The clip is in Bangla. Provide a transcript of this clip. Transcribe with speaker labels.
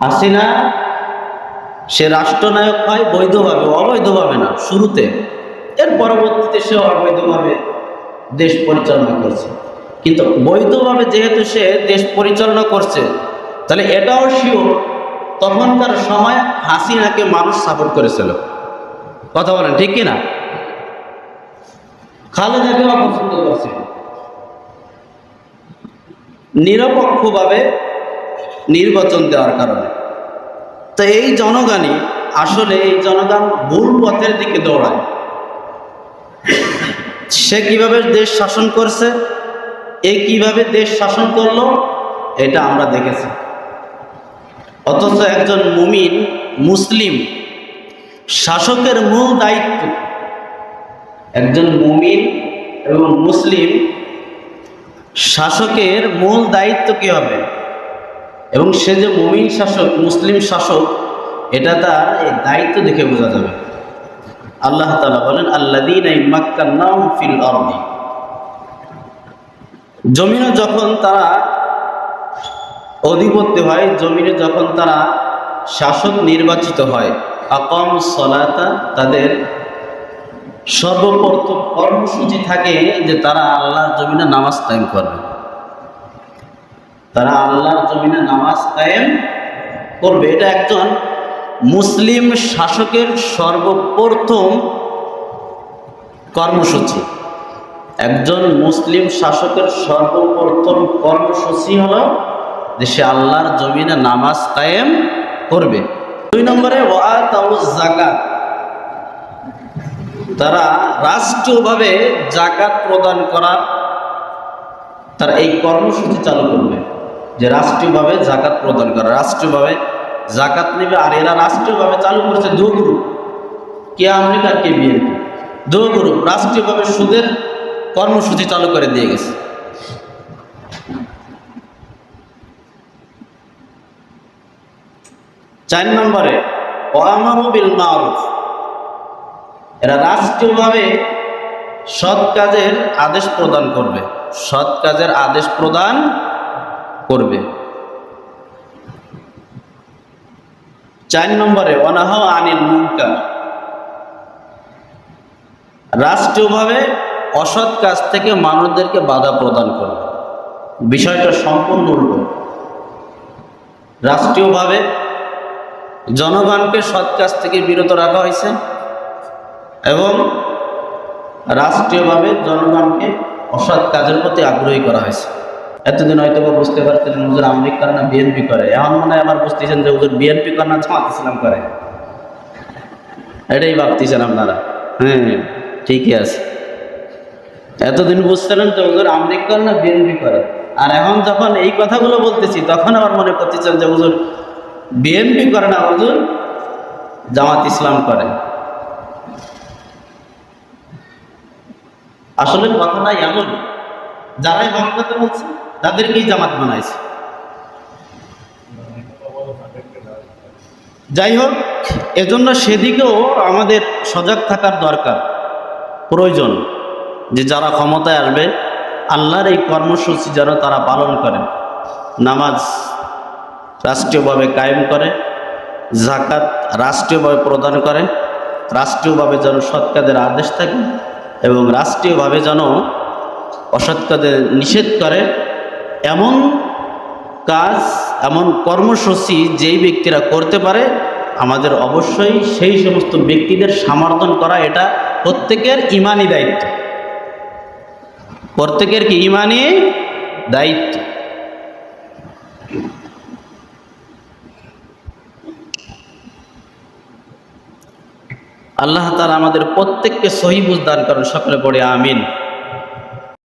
Speaker 1: হাসিনা, সে রাষ্ট্রনায়ক হয়, বৈধভাবে, অবৈধভাবে না, শুরুতে। এর পরবর্তীতে সে অবৈধভাবে দেশ পরিচালনা করছে। কিন্তু বৈধভাবে যেহেতু সে দেশ পরিচালনা করছে, তাহলে এটাও শিওর তখনকার সময় হাসিনাকে মানুষ সাপোর্ট করেছিল। কথা বলেন, ঠিক কি না খালেদাকে অপছন্দ করছে। নিরপেক্ষভাবে নির্বাচন দেওয়ার কারণে। তো এই জনগণই আসলে এই জনগণ ভুল পথের দিকে দৌড়ায়। সে কীভাবে দেশ শাসন করছে, এ কীভাবে দেশ শাসন করল, এটা আমরা দেখেছি। অথচ একজন মুমিন, মুসলিম, শাসকের মূল দায়িত্ব। একজন মুমিন এবং মুসলিম, শাসকের মূল দায়িত্ব কি হবে? এবং সে যে মুমিন শাসক, মুসলিম শাসক, এটা তার দায়িত্ব দেখে বোঝা যাবে। আল্লাহ তালা বলেন আল্লাদিন ফিল জমিনে যখন তারা অধিপত্য হয়, জমিনে যখন তারা শাসক নির্বাচিত হয় আকম সলাতা, তাদের সর্বপ্রথম কর্মসূচি থাকে যে তারা আল্লাহর জমিনে নামাজ কায়েম করবে। তারা আল্লাহর জমিনে নামাজ কায়েম করবে। এটা একজন মুসলিম শাসকের সর্বপ্রথম কর্মসূচি। একজন মুসলিম শাসকের সর্বপ্রথম কর্মসূচি হল যে সে আল্লাহর জমিনে নামাজ কায়েম করবে। দুই নম্বরে জাকাত তারা রাষ্ট্রীয়ভাবে জাকাত প্রদান করার তারা এই কর্মসূচি চালু করবে। যে রাষ্ট্রীয়ভাবে জাকাত প্রদান করা, রাষ্ট্রীয়ভাবে জাকাত নেবে, আর এরা রাষ্ট্রীয়ভাবে চালু করেছে দু গ্রুপ। কে আমেরিকা, কে বিএনপি। দু গ্রুপ রাষ্ট্রীয়ভাবে সুদের কর্মসূচি চালু করে দিয়ে গেছে। চার নম্বরে ওয়ামারুবিল মারুফ। এরা রাষ্ট্রীয়ভাবে সৎ কাজের আদেশ প্রদান করবে। সৎ কাজের আদেশ প্রদান করবে। চার নম্বরে অনাহ আনিল মুনকার। রাষ্ট্রীয়ভাবে অসৎ কাজ থেকে মানুষদেরকে বাধা প্রদান করবে। বিষয়টা সম্পূর্ণ উল্টো। রাষ্ট্রীয়ভাবে জনগণকে সৎ কাজ থেকে বিরত রাখা হয়েছে এবং রাষ্ট্রীয়ভাবে জনগণকে অসৎ কাজের প্রতি আগ্রহী করা হয়েছে। এতদিন হয়তো বা বুঝতে পারছিলেন, হুজুর আমলিক করে না বিএনপি করে? এখন মনে হয় আবার বুঝতেছেন যে হুজুর বিএনপি করে না জামাত ইসলাম করে। এটাই ভাবতেছেন আপনারা। হ্যাঁ ঠিকই আছে। এতদিন বুঝছিলেন যে হুজুর আমলিক করে না বিএনপি করে। আর এখন যখন এই কথাগুলো বলতেছি, তখন আবার মনে করতেছেন যে হুজুর বিএনপি করে না হুজুর জামাত ইসলাম করে। আসলে কথাটা এমন যারাই কথা বলছে তাদেরকেই জামাত বানাইছে। যাই হোক, এজন্য সেদিকেও আমাদের সজাগ থাকার দরকার, প্রয়োজন যে যারা ক্ষমতায় আসবে, আল্লাহর এই কর্মসূচি যেন তারা পালন করে নামাজ রাষ্ট্রীয়ভাবে কায়েম করে জাকাত রাষ্ট্রীয়ভাবে প্রদান করে, রাষ্ট্রীয়ভাবে যেন সৎ কাজের আদেশ থাকে এবং রাষ্ট্রীয়ভাবে যেন অসৎ কাজে নিষেধ করে এমন কাজ, এমন কর্মসূচি যেই ব্যক্তিরা করতে পারে, আমাদের অবশ্যই সেই সমস্ত ব্যক্তিদের সমর্থন করা এটা প্রত্যেকের ইমানি দায়িত্ব। প্রত্যেকের কি ইমানি দায়িত্ব? আল্লাহ তালা আমাদের প্রত্যেককে সহি বুঝ দান করেন, সকলে পড়ে আমিন।